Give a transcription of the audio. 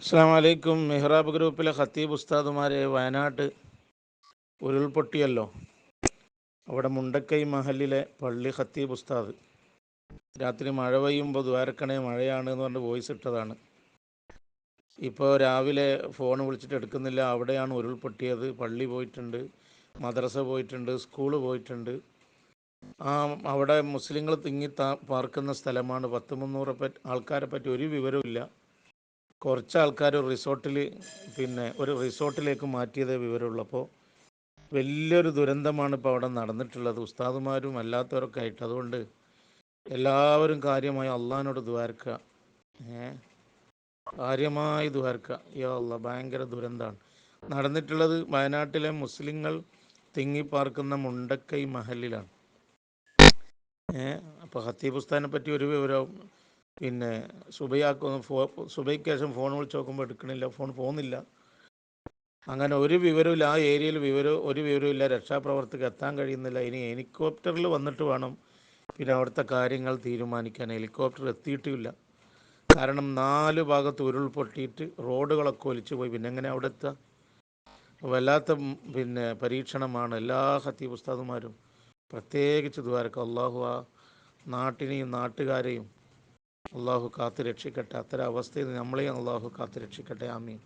അസ്സാം വലൈക്കും മെഹ്റാബ് ഗ്രൂപ്പിലെ ഖത്തീബ് ഉസ്താദുമാരെ വയനാട് ഉരുൾപൊട്ടിയല്ലോ. അവിടെ മുണ്ടക്കൈ മഹലിലെ പള്ളി ഖത്തീബ് ഉസ്താദ്. രാത്രി മഴ പെയ്യുമ്പോൾ ദ്വാരക്കണേ മഴയാണ് എന്ന് പറഞ്ഞ് വോയിസ് ഇട്ടതാണ്. ഇപ്പോൾ രാവിലെ ഫോൺ വിളിച്ചിട്ട് എടുക്കുന്നില്ല. അവിടെയാണ് ഉരുൾപൊട്ടിയത്. പള്ളി പോയിട്ടുണ്ട്. മദ്രസ പോയിട്ടുണ്ട്. സ്കൂൾ പോയിട്ടുണ്ട്. ആ അവിടെ മുസ്ലിങ്ങൾ തിങ്ങി പാർക്കുന്ന സ്ഥലമാണ്. പത്ത് മുന്നൂറ് പറ്റി ആൾക്കാരെ പറ്റി ഒരു വിവരവും കുറച്ച് ആൾക്കാർ റിസോർട്ടിൽ പിന്നെ ഒരു റിസോർട്ടിലേക്ക് മാറ്റിയതേ വിവരമുള്ളപ്പോൾ വലിയൊരു ദുരന്തമാണ് ഇപ്പോൾ അവിടെ നടന്നിട്ടുള്ളത്. ഉസ്താദുമാരും അല്ലാത്തവരൊക്കെ ആയിട്ട്. അതുകൊണ്ട് എല്ലാവരും കാര്യമായി അള്ളഹാനോട് ദ്വാരക്കുക. ഏ? കാര്യമായി ദ്വാരക്കുക. യോ അല്ല ഭയങ്കര ദുരന്തമാണ് നടന്നിട്ടുള്ളത് വയനാട്ടിലെ മുസ്ലിങ്ങൾ തിങ്ങിപ്പാർക്കുന്ന മുണ്ടക്കൈ മഹലിലാണ്. ഏഹ് അപ്പോൾ ഹത്തീബ് ഉസ്താദിനെ പറ്റി ഒരു വിവരവും പിന്നെ സുബൈയാക്ക് ഫോ സുബൈക്ക് ശേഷം ഫോൺ വിളിച്ച് നോക്കുമ്പോൾ എടുക്കണില്ല ഫോൺ പോകുന്നില്ല. അങ്ങനെ ഒരു വിവരമില്ല ആ ഏരിയയിൽ വിവരം ഒരു വിവരമില്ല രക്ഷാപ്രവർത്തകർ എത്താൻ കഴിയുന്നില്ല. ഇനി ഹെലികോപ്റ്ററിൽ വന്നിട്ട് വേണം പിന്നെ അവിടുത്തെ കാര്യങ്ങൾ തീരുമാനിക്കാൻ. ഹെലികോപ്റ്റർ എത്തിയിട്ടില്ല കാരണം നാല് ഭാഗത്ത് ഉരുൾപൊട്ടിയിട്ട് റോഡുകളൊക്കെ ഒലിച്ചു പോയി പിന്നെ എങ്ങനെ അവിടെ എത്തുക വല്ലാത്ത പിന്നെ പരീക്ഷണമാണ്. എല്ലാ ഹത്തീബ് ഉസ്താദുമാരും പ്രത്യേകിച്ച് ദ്വാരക്ക അള്ളാഹു ആ നാട്ടിനെയും നാട്ടുകാരെയും അള്ളാഹു കാത്തു രക്ഷിക്കട്ടെ. അത്തരം അവസ്ഥയിൽ നമ്മളെയും അള്ളാഹു കാത്തു രക്ഷിക്കട്ടെ. ആമീൻ.